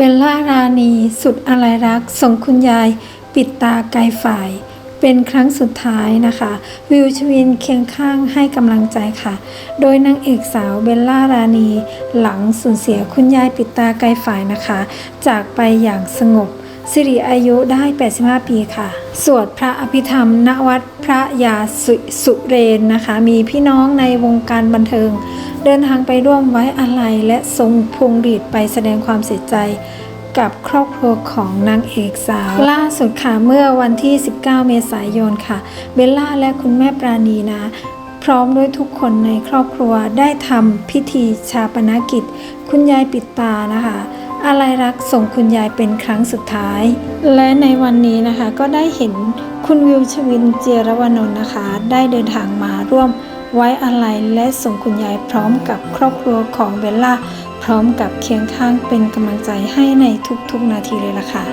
เบลล่าราณีสุดอะไรรัก ส่งคุณยายปิดตาไกลฝ่าย เป็นครั้งสุดท้ายนะคะ วิวชวินเคียงข้างให้กำลังใจค่ะ โดยนางเอกสาวเบลล่าราณี หลังสูญเสียคุณยายปิดตาไกลฝ่ายนะคะ จากไปอย่างสงบ สิริอายุได้ 85 ปีค่ะ สวดพระอภิธรรม ณวัดพระยาสุสุเรนนะคะ มีพี่น้องในวงการบันเทิง เดินทางไปร่วมไว้อาลัยและทรงพวงหรีดไปแสดงความเสียใจกับครอบครัวของนางเอกสาว ล่าสุดค่ะเมื่อวันที่ 19 เมษายนค่ะ เบลล่าและคุณแม่ปราณีนะ พร้อมด้วยทุกคนในครอบครัวได้ทำพิธีชาปนกิจ คุณยายปิดตานะคะ อะไรรักส่งคุณยายเป็นครั้งสุดท้าย และในวันนี้นะคะก็ได้เห็นคุณวิวชวินเจรวนนท์นะคะ ได้เดินทางมาร่วมไว้อาลัยและส่งคุณยายพร้อมกับครอบครัวของเบลล่า พร้อมกับเคียงข้างเป็นกำลังใจให้ในทุกๆนาทีเลยล่ะค่ะ